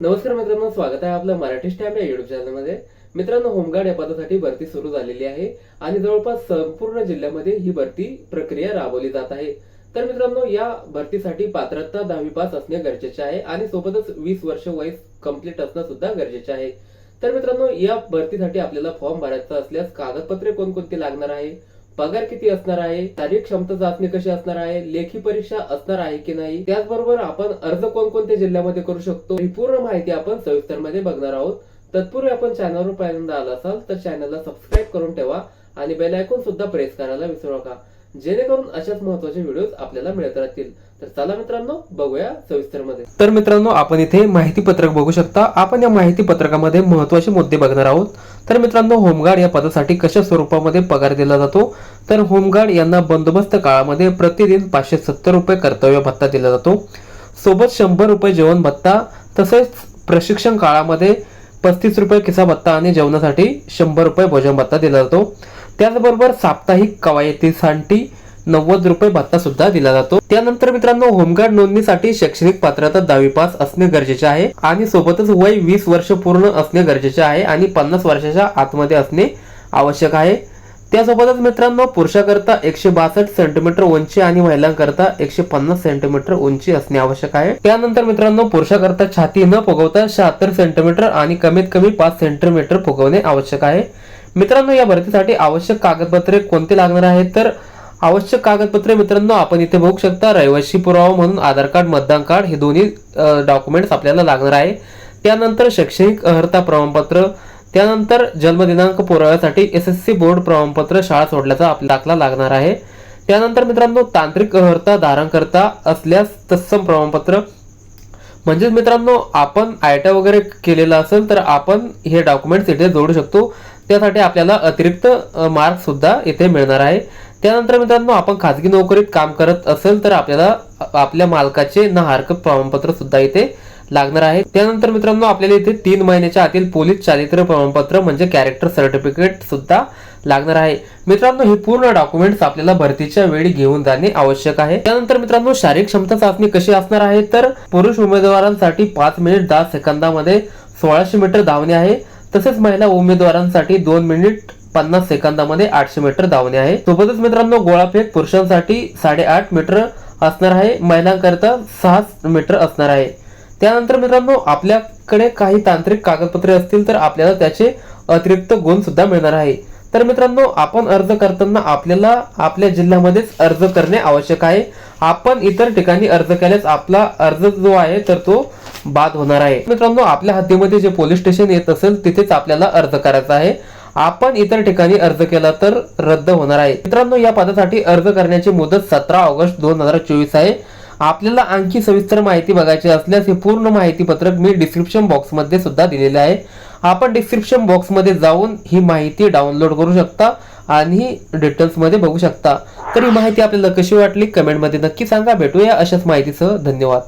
नमस्कार मित्रांनो स्वागत आहे आपलं मराठी स्टॅम्प या युट्यूब चॅनलमध्ये मित्रांनो होमगार्ड या पदासाठी भरती सुरू झालेली आहे आणि जवळपास संपूर्ण जिल्ह्यामध्ये ही भरती प्रक्रिया राबवली जात आहे. तर मित्रांनो या भरतीसाठी पात्रता दहावी पास असणे गरजेचे आहे आणि सोबतच वीस वर्ष वय कंप्लीट असणं सुद्धा गरजेचे आहे. तर मित्रांनो या भरतीसाठी आपल्याला फॉर्म भरायचा असल्यास कागदपत्रे कोणकोणती लागणार आहे? पगार किती असणार आहे शारीरिक क्षमता चाचणी कशी असणार आहे लेखी परीक्षा असणार आहे की नाही त्याचबरोबर आपण अर्ज कोणकोणत्या जिल्ह्यामध्ये करू शकतो ही पूर्ण माहिती आपण सविस्तरमध्ये बघणार आहोत. तत्पूर्वी आपण चॅनलवर पहिल्यांदा आला असाल तर चॅनलला सबस्क्राईब करून ठेवा आणि बेल आयकॉन सुद्धा प्रेस करायला विसरू नका. जेणेकरून अशाच महत्त्वाचे व्हिडिओ आपल्याला मिळत राहतील. तर चला मित्रांनो बघूया सविस्तरमध्ये तर मित्रांनो आपण इथे माहिती पत्रक बघू शकता. आपण या माहिती पत्रकामध्ये महत्त्वाचे मुद्दे बघणार आहोत. तर मित्रांनो होमगार्ड या पदासाठी कशा स्वरूपामध्ये पगार दिला जातो? तर होमगार्ड यांना बंदोबस्त काळामध्ये प्रतिदिन पाचशे सत्तर रुपये कर्तव्य भत्ता दिला जातो. सोबत शंभर रुपये जेवण भत्ता तसेच प्रशिक्षण काळामध्ये पस्तीस रुपये किसा भत्ता आणि जेवणासाठी शंभर रुपये भोजन भत्ता दिला जातो. त्याचबरोबर साप्ताहिक कवायतीसाठी नव्वद रुपये भत्ता सुद्धा दिला जातो. त्यानंतर मित्रांनो होमगार्ड नोंदणीसाठी शैक्षणिक पात्रता दहावी पास असणे गरजेचे आहे आणि सोबतच वय वीस वर्ष पूर्ण असणे गरजेचे आहे आणि पन्नास वर्षाच्या आतमध्ये असणे आवश्यक आहे. त्यासोबतच मित्रांनो पुरुषाकरता एकशे बासष्ट सेंटीमीटर उंची आणि महिलांकरता एकशे पन्नास सेंटीमीटर उंची असणे आवश्यक आहे. त्यानंतर मित्रांनो पुरुषाकरता छाती न फुगवता शहात्तर सेंटीमीटर आणि कमीत कमी पाच सेंटीमीटर फुगवणे आवश्यक आहे. मित्रांनो या भरतीसाठी आवश्यक कागदपत्रे कोणते लागणार आहेत? तर आवश्यक कागदपत्रे मित्रांनो आपण इथे बघू शकता रहिवासी पुरावा म्हणून आधार कार्ड मतदान कार्ड हे दोन्ही डॉक्युमेंट्स आपल्याला लागणार आहे. त्यानंतर शैक्षणिक अर्हता प्रमाणपत्र त्यानंतर जन्मदिनांक पुराव्यासाठी एस एस सी बोर्ड प्रमाणपत्र शाळा सोडल्याचा आपला दाखला लागणार आहे. त्यानंतर मित्रांनो तांत्रिक अर्हता धारण करता असल्यास तत्सम प्रमाणपत्र. म्हणजेच मित्रांनो आपण आयटा वगैरे केलेला असेल तर आपण हे डॉक्युमेंट्स इथे जोडू शकतो. त्यासाठी आपल्याला अतिरिक्त मार्क सुद्धा इथे मिळणार आहे. त्यानंतर मित्रांनो आपण खाजगी नोकरीत काम करत असेल तर आपल्याला आपल्या मालकाचे न हरकत प्रमाणपत्र सुद्धा इथे लागणार आहे. त्यानंतर मित्रांनो आपल्याला इथे तीन महिन्याच्या आतील पोलीस चारित्र्य प्रमाणपत्र म्हणजे कॅरेक्टर सर्टिफिकेट सुद्धा लागणार आहे. मित्रांनो हे पूर्ण डॉक्युमेंट्स आपल्याला भरतीच्या वेळी घेऊन जाणे आवश्यक आहे. त्यानंतर मित्रांनो शारीरिक क्षमता चाचणी कशी असणार आहे? तर पुरुष उमेदवारांसाठी पाच मिनिट दहा सेकंदामध्ये सोळाशे मीटर धावणे आहे. तसेच महिला उमेदवारांसाठी दोन मिनिट पन्नास सेकंदामध्ये आठशे मीटर धावणे आहे. सोबतच मित्रांनो गोळाफेक पुरुषांसाठी साडेआठ मीटर असणार आहे. महिलांकरिता सहा मीटर असणार आहे. त्यानंतर मित्रांनो आपल्याकडे काही तांत्रिक कागदपत्रे असतील तर आपल्याला त्याचे अतिरिक्त गुण सुद्धा मिळणार आहे. तर मित्रांनो आपण अर्ज करताना आपल्याला आपल्या जिल्ह्यामध्येच अर्ज करणे आवश्यक आहे. आपण इतर ठिकाणी अर्ज केल्यास आपला अर्ज जो आहे तर तो बाद होणार आहे. मित्रांनो आपल्या हद्दीमध्ये जे पोलीस स्टेशन येत असेल तिथेच आपल्याला अर्ज करायचा आहे. आपण इतर ठिकाणी अर्ज केला तर रद्द होणार आहे. मित्रांनो या पदासाठी अर्ज करण्याची मुदत सतरा ऑगस्ट दोन हजार चोवीस आहे. आपल्याला आणखी सविस्तर माहिती बघायची असल्यास हे पूर्ण माहिती पत्रक मी डिस्क्रिप्शन बॉक्समध्ये सुद्धा दिलेले आहे. आपण डिस्क्रिप्शन बॉक्समध्ये जाऊन ही माहिती डाउनलोड करू शकता आणि डिटेल्समध्ये बघू शकता. तर ही माहिती आपल्याला कशी वाटली? कमेंटमध्ये नक्की सांगा. भेटूया अशाच माहितीसह. धन्यवाद.